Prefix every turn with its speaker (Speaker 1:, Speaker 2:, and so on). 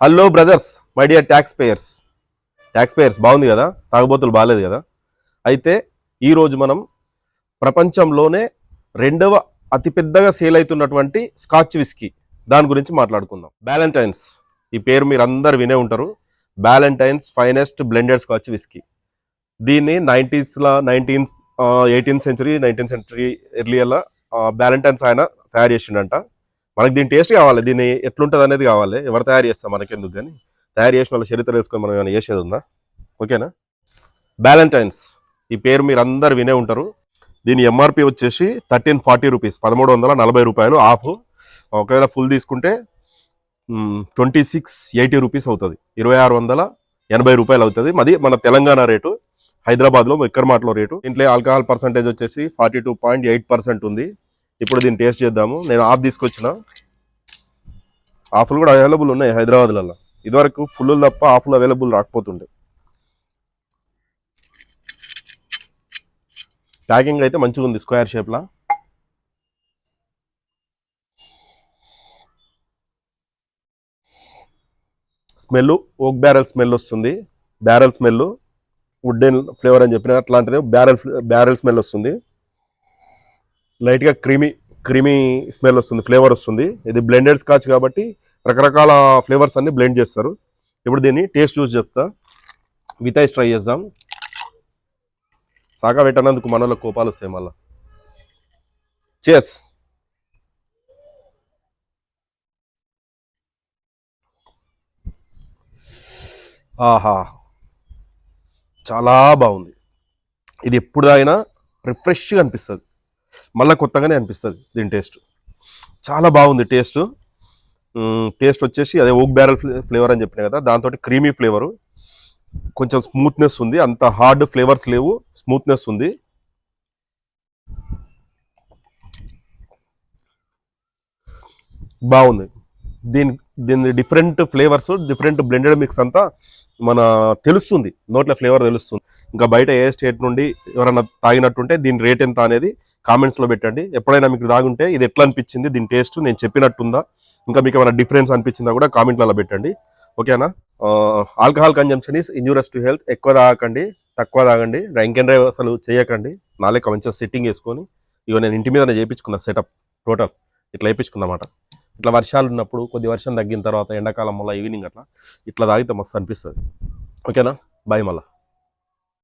Speaker 1: Hello brothers my dear tax payers tax payers బాగుంది కదా? తాగుబోతులు బాగాలేదు కదా? అయితే ఈరోజు మనం ప్రపంచంలోనే రెండవ అతిపెద్దగా సేల్ అవుతున్నటువంటి స్కాచ్ విస్కీ దాని గురించి మాట్లాడుకుందాం. బ్యాలంటైన్స్ ఈ పేరు మీరు అందరు వినే ఉంటారు. Ballantine's finest blended scotch whisky దీన్ని నైంటీస్లో nineteen eighteenth century nineteenth century ఎర్లియర్లో Ballantine's ఆయన తయారు చేసిండంట. మనకి దీని టేస్ట్ కావాలి. దీన్ని ఎట్లుంటుంది అనేది కావాలి. ఎవరు తయారు చేస్తాం మనకెందుకు కానీ? తయారు చేసిన వాళ్ళ చరిత్ర వేసుకొని మనం ఏమైనా చేసేది ఉందా? ఓకేనా? బ్యాలంటైన్స్ ఈ పేరు మీరు అందరు వినే ఉంటారు. దీని ఎంఆర్పి వచ్చేసి థర్టీన్ ఫార్టీ రూపీస్. పదమూడు వందల నలభై రూపాయలు ఆఫ్. ఒకవేళ ఫుల్ తీసుకుంటే ట్వంటీ సిక్స్ ఎయిటీ రూపీస్ అవుతుంది. ఇరవై ఆరు వందల ఎనభై రూపాయలు అవుతుంది. మాది మన తెలంగాణ రేటు హైదరాబాద్లో విక్రమాట్లో రేటు. దీంట్లో ఆల్కహాల్ పర్సంటేజ్ వచ్చేసి forty two point eight percent ఉంది. ఇప్పుడు దీన్ని టేస్ట్ చేద్దాము. నేను ఆఫ్ తీసుకొచ్చిన. ఆఫ్లు కూడా అవైలబుల్ ఉన్నాయి హైదరాబాద్లలో ఇదివరకు ఫుల్ తప్ప ఆఫ్లు అవైలబుల్ రాకపోతుండే. ప్యాకింగ్ అయితే మంచిగా ఉంది స్క్వేర్ షేప్లా. స్మెల్ ఓక్ బ్యారెల్ స్మెల్ వస్తుంది. బ్యారెల్ స్మెల్ వుడెన్ ఫ్లేవర్ అని చెప్పిన అట్లాంటిది బ్యారెల్ బ్యారెల్ స్మెల్ వస్తుంది. లైట్గా క్రీమీ క్రీమీ స్మెల్ వస్తుంది ఫ్లేవర్ వస్తుంది. ఇది బ్లెండెడ్ స్కాచ్ కాబట్టి రకరకాల ఫ్లేవర్స్ అన్ని బ్లెండ్ చేస్తారు. ఇప్పుడు దీన్ని టేస్ట్ చూసి చెప్తా. విత్ ఐస్ ట్రై చేద్దాం. సాగా పెట్టనందుకు మనలో కోపాలు వస్తాయి మళ్ళా. చేస్ ఆహా. చాలా బాగుంది. ఇది ఎప్పుడు తాగినా రిఫ్రెష్గా అనిపిస్తుంది. మళ్ళీ కొత్తగానే అనిపిస్తుంది దీని టేస్ట్. చాలా బాగుంది టేస్ట్. టేస్ట్ వచ్చేసి అదే ఓక్ బ్యారల్ ఫ్లేవర్ అని చెప్పిన కదా దాంతో క్రీమీ ఫ్లేవరు. కొంచెం స్మూత్నెస్ ఉంది అంత హార్డ్ ఫ్లేవర్స్ లేవు స్మూత్నెస్ ఉంది. బాగుంది. దీని దీని different flavours different blended mix అంతా మన తెలుస్తుంది నోట్ల ఫ్లేవర్ తెలుస్తుంది. ఇంకా బయట ఏ స్టేట్ నుండి ఎవరైనా తాగినట్టుంటే దీని రేట్ ఎంత అనేది కామెంట్స్లో పెట్టండి. ఎప్పుడైనా మీకు దాగుంటే ఇది ఎట్లా అనిపించింది దీని టేస్ట్ నేను చెప్పినట్టుందా? ఇంకా మీకు ఏమైనా డిఫరెన్స్ అనిపించిందా కూడా కామెంట్లలో పెట్టండి. ఓకేనా? Alcohol consumption is injurious to health. ఎక్కువ తాగకండి తక్కువ తాగండి. డ్రైంక్ అండ్ డ్రైవ్ అసలు చేయకండి. నాలుగు మంచిగా సెట్టింగ్ వేసుకొని ఇక నేను ఇంటి మీద చేయించుకున్నా సెటప్ టోటల్ ఇట్లా వేయించుకున్నమాట ఇట్లా వర్షాలు ఉన్నప్పుడు కొద్ది వర్షం తగ్గిన తర్వాత ఎండాకాలం మళ్ళీ ఈవినింగ్ అట్లా ఇట్లా తాగితే మస్తు అనిపిస్తుంది. ఓకేనా? బాయ్ మళ్ళీ.